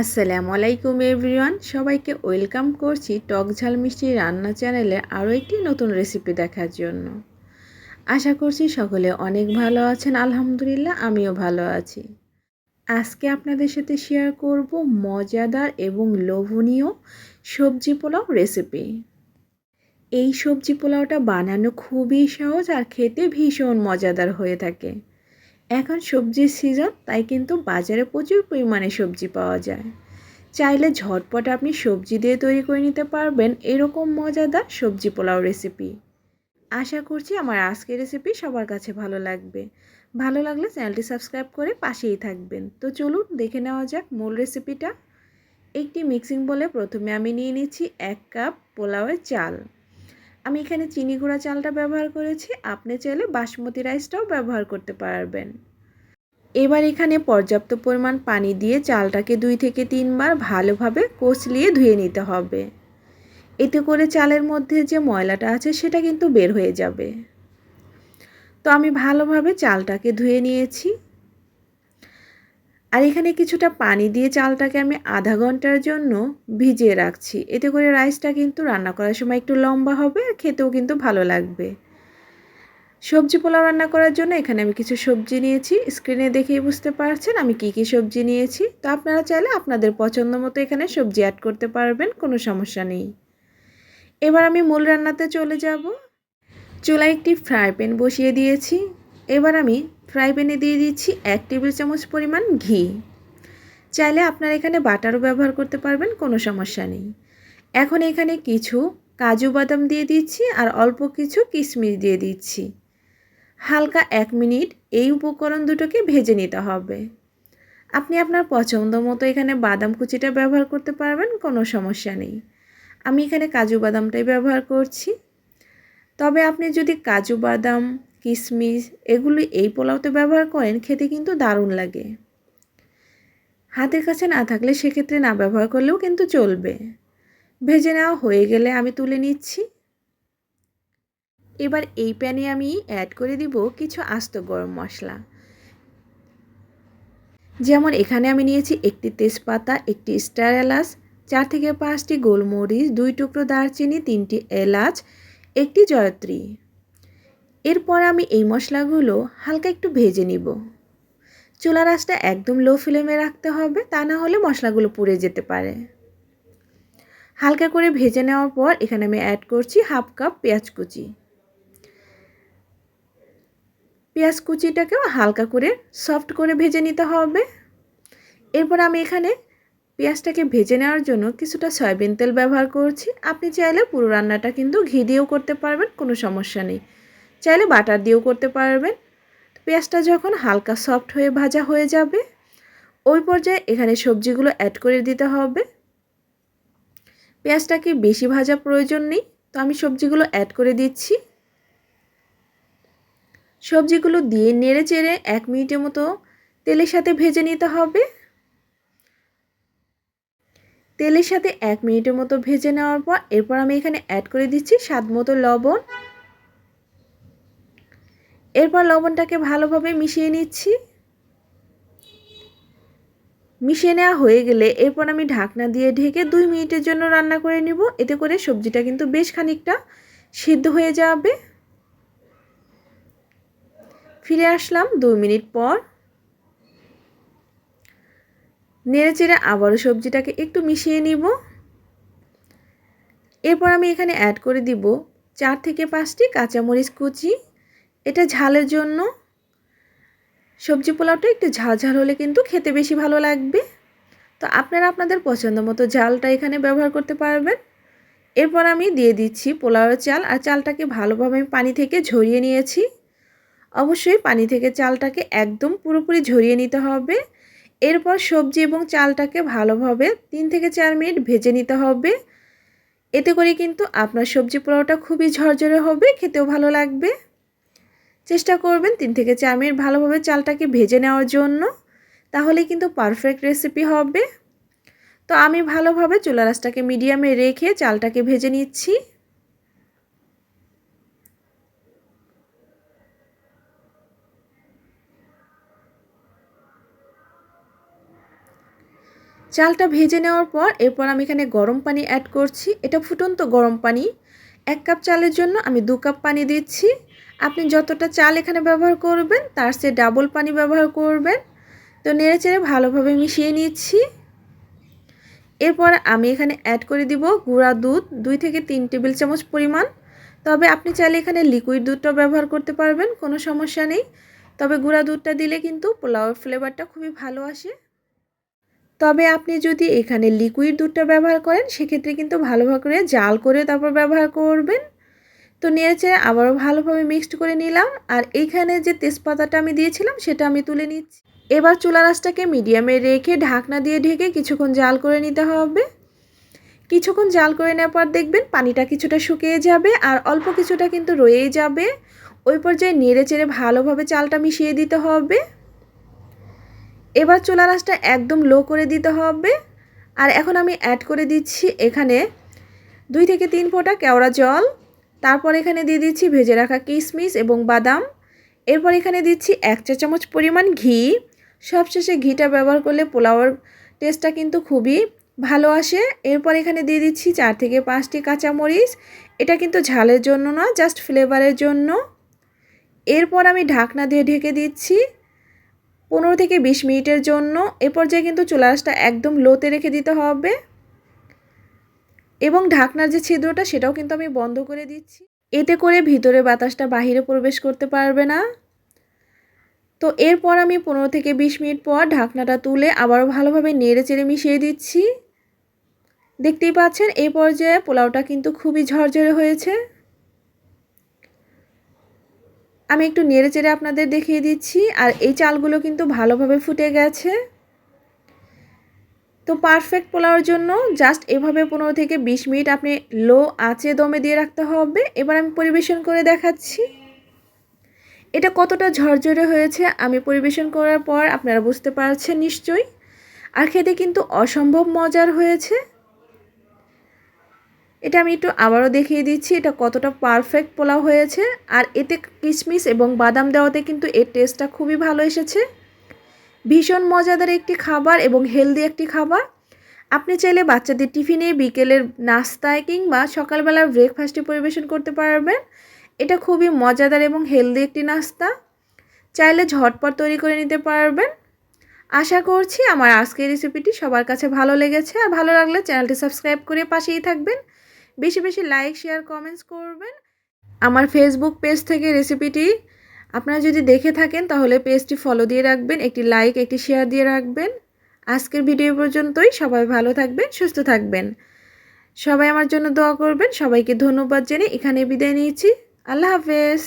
আসসালামু আলাইকুম এভরিওয়ান, সবাইকে ওয়েলকাম করছি টক ঝাল মিষ্টি রান্না চ্যানেলে আরও একটি নতুন রেসিপি দেখার জন্য। আশা করছি সকলে অনেক ভালো আছেন, আলহামদুলিল্লাহ আমিও ভালো আছি। আজকে আপনাদের সাথে শেয়ার করব মজাদার এবং লোভনীয় সবজি পোলাও রেসিপি এই সবজি পোলাওটা বানানো খুবই সহজ আর খেতে ভীষণ মজাদার হয়ে থাকে। এখন সবজির সিজন তাই কিন্তু বাজারে প্রচুর পরিমাণে সবজি পাওয়া যায়। চাইলে ঝটপট আপনি সবজি দিয়ে তৈরি করে নিতে পারবেন এরকম মজাদার সবজি পোলাও রেসিপি আশা করছি আমার আজকের রেসিপি সবার কাছে ভালো লাগবে। ভালো লাগলে চ্যানেলটি সাবস্ক্রাইব করে পাশেই থাকবেন। তো চলুন দেখে নেওয়া যাক মূল রেসিপিটা একটি মিক্সিং বলে প্রথমে আমি নিয়ে নিচ্ছি এক কাপ পোলাওয়ের চাল। আমি এখানে চিনি গুঁড়া চালটা ব্যবহার করেছি। আপনি চাইলে বাসমতি রাইসটাও ব্যবহার করতে পারবেন। এবার এখানে পর্যাপ্ত পরিমাণ পানি দিয়ে চালটাকে দুই থেকে তিনবার ভালোভাবে কচলিয়ে ধুয়ে নিতে হবে। এতে করে চালের মধ্যে যে ময়লাটা আছে সেটা কিন্তু বের হয়ে যাবে। তো আমি ভালোভাবে চালটাকে ধুয়ে নিয়েছি। আর এখানে কিছুটা পানি দিয়ে চালটাকে আমি আধা ঘণ্টার জন্য ভিজিয়ে রাখছি। এতে করে রাইসটা কিন্তু রান্না করার সময় একটু লম্বা হবে আর খেতেও কিন্তু ভালো লাগবে। সবজি পোলাও রান্না করার জন্য এখানে আমি কিছু সবজি নিয়েছি। স্ক্রিনে দেখেই বুঝতে পারছেন আমি কি কি সবজি নিয়েছি। তো আপনারা চাইলে আপনাদের পছন্দ মতো এখানে সবজি অ্যাড করতে পারবেন, কোনো সমস্যা নেই। এবার আমি মূল রান্নাতে চলে যাব। চুলায় একটি ফ্রাই প্যান বসিয়ে দিয়েছি। এবার আমি ফ্রাই প্যানে দিয়ে দিচ্ছি এক টেবিল চামচ পরিমাণ ঘি। চাইলে আপনারা এখানে বাটারও ব্যবহার করতে পারবেন, কোনো সমস্যা নেই। এখন এখানে কিছু কাজু বাদাম দিয়ে দিচ্ছি আর অল্প কিছু কিশমিশ দিয়ে দিচ্ছি। হালকা এক মিনিট এই উপকরণ দুটোকে ভেজে নিতে হবে। আপনি আপনার পছন্দ মতো এখানে বাদাম কুচিটা ব্যবহার করতে পারবেন, কোনো সমস্যা নেই। আমি এখানে কাজু বাদামটাই ব্যবহার করছি। তবে আপনি যদি কাজু বাদাম কিশমিশ এগুলি এই পোলাওতে ব্যবহার করেন, খেতে কিন্তু দারুণ লাগে। হাতের কাছে না থাকলে সেক্ষেত্রে না ব্যবহার করলেও কিন্তু চলবে। ভেজে নেওয়া হয়ে গেলে আমি তুলে নিচ্ছি। এবার এই প্যানে আমি অ্যাড করে দিব কিছু আস্ত গরম মশলা। যেমন এখানে আমি নিয়েছি একটি তেজপাতা, একটি স্টার এলাচ, চার থেকে পাঁচটি গোলমরিচ, দুই টুকরো দারচিনি, তিনটি এলাচ, একটি জয়ত্রী। এরপর আমি এই মশলাগুলো হালকা একটু ভেজে নিব। চুলা রাসটা একদম লো ফ্লেমে রাখতে হবে, তা না হলে মশলাগুলো পুড়ে যেতে পারে। হালকা করে ভেজে নেওয়ার পর এখানে আমি অ্যাড করছি হাফ কাপ পেঁয়াজ কুচি। পেঁয়াজ কুচিটাকেও হালকা করে সফট করে ভেজে নিতে হবে। এরপর আমি এখানে পেঁয়াজটাকে ভেজে নেওয়ার জন্য কিছুটা সয়াবিন তেল ব্যবহার করছি। আপনি চাইলে পুরো রান্নাটা কিন্তু ঘি দিয়েও করতে পারবেন, কোনো সমস্যা নেই। চাইলে বাটার দিয়েও করতে পারবেন। পেঁয়াজটা যখন হালকা সফট হয়ে ভাজা হয়ে যাবে, ওই পর্যায়ে এখানে সবজিগুলো অ্যাড করে দিতে হবে। পেঁয়াজটাকে বেশি ভাজা প্রয়োজন নেই, তো আমি সবজিগুলো অ্যাড করে দিচ্ছি। সবজিগুলো দিয়ে নেড়ে চেড়ে এক মিনিটের মতো তেলের সাথে ভেজে নিতে হবে। তেলের সাথে এক মিনিটের মতো ভেজে নেওয়ার পর এরপর আমি এখানে অ্যাড করে দিচ্ছি স্বাদ মতো লবণ। এরপর লবণটাকে ভালোভাবে মিশিয়ে নিচ্ছি। মিশিয়ে নেওয়া হয়ে গেলে এরপর আমি ঢাকনা দিয়ে ঢেকে দুই মিনিটের জন্য রান্না করে নিব। এতে করে সবজিটা কিন্তু বেশ খানিকটা সিদ্ধ হয়ে যাবে। ফিরে আসলাম দুই মিনিট পর। নেড়ে চেড়ে আবারও সবজিটাকে একটু মিশিয়ে নিব। এরপর আমি এখানে অ্যাড করে দিব চার থেকে পাঁচটি কাঁচামরিচ কুচি। এটা ঝালের জন্য। সবজি পোলাওটা একটু ঝাল ঝাল হলে কিন্তু খেতে বেশি ভালো লাগবে। তো আপনারা আপনাদের পছন্দ মতো ঝালটা এখানে ব্যবহার করতে পারবেন। এরপর আমি দিয়ে দিচ্ছি পোলাওয়ের চাল। আর চালটাকে ভালোভাবে আমি পানি থেকে ঝরিয়ে নিয়েছি। অবশ্যই পানি থেকে চালটাকে একদম পুরোপুরি ঝরিয়ে নিতে হবে। এরপর সবজি এবং চালটাকে ভালোভাবে তিন থেকে চার মিনিট ভেজে নিতে হবে। এতে করে কিন্তু আপনার সবজি পোলাওটা খুবই ঝরঝরে হবে, খেতেও ভালো লাগবে। চেষ্টা করবেন তিন থেকে চার মিনিট ভালোভাবে চালটাকে ভেজে নেওয়ার জন্য। তাহলে কিন্তু পারফেক্ট রেসিপি হবে। তো আমি ভালোভাবে চুলা রাসটাকে মিডিয়ামে রেখে চালটাকে ভেজে নিচ্ছি। চালটা ভেজে নেওয়ার পর এরপর আমি এখানে গরম পানি অ্যাড করছি। এটা ফুটন্ত গরম পানি। এক কাপ চালের জন্য আমি দু কাপ পানি দিচ্ছি। আপনি যতটা চাল এখানে ব্যবহার করবেন, তার চেয়ে ডাবল পানি ব্যবহার করবেন। তো নেড়ে চেড়ে ভালোভাবে মিশিয়ে নিচ্ছি। এরপর আমি এখানে অ্যাড করে দিব গুঁড়া দুধ, দুই থেকে তিন টেবিল চামচ পরিমাণ। তবে আপনি চাইলে এখানে লিকুইড দুধটাও ব্যবহার করতে পারবেন, কোনো সমস্যা নেই। তবে গুঁড়া দুধটা দিলে কিন্তু পোলাওয়ের ফ্লেভারটা খুবই ভালো আসে। তবে আপনি যদি এখানে লিকুইড দুধটা ব্যবহার করেন, সেক্ষেত্রে কিন্তু ভালোভাবে করে জাল করে তারপর ব্যবহার করবেন। তো নেড়েচে আবারও ভালোভাবে মিক্সড করে নিলাম। আর এইখানে যে তেজপাতাটা আমি দিয়েছিলাম, সেটা আমি তুলে নিচ্ছি। এবার চুলা রাসটাকে মিডিয়ামে রেখে ঢাকনা দিয়ে ঢেকে কিছুক্ষণ জাল করে নিতে হবে। কিছুক্ষণ জাল করে নেওয়ার পর দেখবেন পানিটা কিছুটা শুকিয়ে যাবে আর অল্প কিছুটা কিন্তু রয়েই যাবে। ওই পর্যায়ে নেড়ে চেড়ে ভালোভাবে চালটা মিশিয়ে দিতে হবে। এবার চুলা রাসটা একদম লো করে দিতে হবে। আর এখন আমি অ্যাড করে দিচ্ছি এখানে দুই থেকে তিন ফোঁটা কেওড়া জল। তারপর এখানে দিয়ে দিচ্ছি ভেজে রাখা কিশমিশ এবং বাদাম। এরপর এখানে দিচ্ছি এক চা চামচ পরিমাণ ঘি। সবশেষে ঘিটা ব্যবহার করলে পোলাওয়ের টেস্টটা কিন্তু খুবই ভালো আসে। এরপর এখানে দিয়ে দিচ্ছি চার থেকে পাঁচটি কাঁচামরিচ। এটা কিন্তু ঝালের জন্য না, জাস্ট ফ্লেভারের জন্য। এরপর আমি ঢাকনা দিয়ে ঢেকে দিচ্ছি পনেরো থেকে বিশ মিনিটের জন্য। এ পর্যায়ে কিন্তু চুলাশটা একদম লোতে রেখে দিতে হবে। এবং ঢাকনার যে ছিদ্রটা, সেটাও কিন্তু আমি বন্ধ করে দিচ্ছি। এতে করে ভিতরে বাতাসটা বাহিরে প্রবেশ করতে পারবে না। তো এরপর আমি পনেরো থেকে বিশ মিনিট পর ঢাকনাটা তুলে আবারও ভালোভাবে নেড়ে চেড়ে মিশিয়ে দিচ্ছি। দেখতেই পাচ্ছেন, এই পর্যায়ে পোলাওটা কিন্তু খুবই ঝরঝরে হয়েছে। আমি একটু নেড়ে চেড়ে আপনাদের দেখিয়ে দিচ্ছি, আর এই চালগুলো কিন্তু ভালোভাবে ফুটে গেছে। তো পারফেক্ট পোলাওর জন্য জাস্ট এভাবে পনেরো থেকে বিশ মিনিট আপনি লো আঁচে দমে দিয়ে রাখতে হবে। এবার আমি পরিবেশন করে দেখাচ্ছি। এটা কতটা ঝরঝরে হয়েছে আমি পরিবেশন করার পর আপনারা বুঝতে পারছেন নিশ্চয়ই। আর খেতে কিন্তু অসম্ভব মজার হয়েছে। এটা আমি একটু আবারও দেখিয়ে দিচ্ছি, এটা কতটা পারফেক্ট পোলাও হয়েছে। আর এতে কিশমিশ এবং বাদাম দেওয়াতে কিন্তু এর টেস্টটা খুবই ভালো এসেছে। ভীষণ মজাদার একটি খাবার এবং হেলদি একটি খাবার। আপনি চাইলে বাচ্চাদের টিফিনে বিকেলের নাস্তায় কিংবা সকালবেলার ব্রেকফাস্টে পরিবেশন করতে পারবেন। এটা খুবই মজাদার এবং হেলদি একটি নাস্তা। চাইলে ঝটপট তৈরি করে নিতে পারবেন। আশা করছি আমার আজকের রেসিপিটি সবার কাছে ভালো লেগেছে। আর ভালো লাগলে চ্যানেলটি সাবস্ক্রাইব করে পাশেই থাকবেন। বেশি বেশি লাইক শেয়ার কমেন্টস করবেন। আমার ফেসবুক পেজ থেকে রেসিপিটি আপনারা যদি দেখে থাকেন, তাহলে পেজটি ফলো দিয়ে রাখবেন, একটি লাইক একটি শেয়ার দিয়ে রাখবেন। আজকের ভিডিও পর্যন্তই। সবাই ভালো থাকবেন, সুস্থ থাকবেন। সবাই আমার জন্য দোয়া করবেন। সবাইকে ধন্যবাদ জেনে এখানে বিদায় নিয়েছি। আল্লাহ হাফেজ।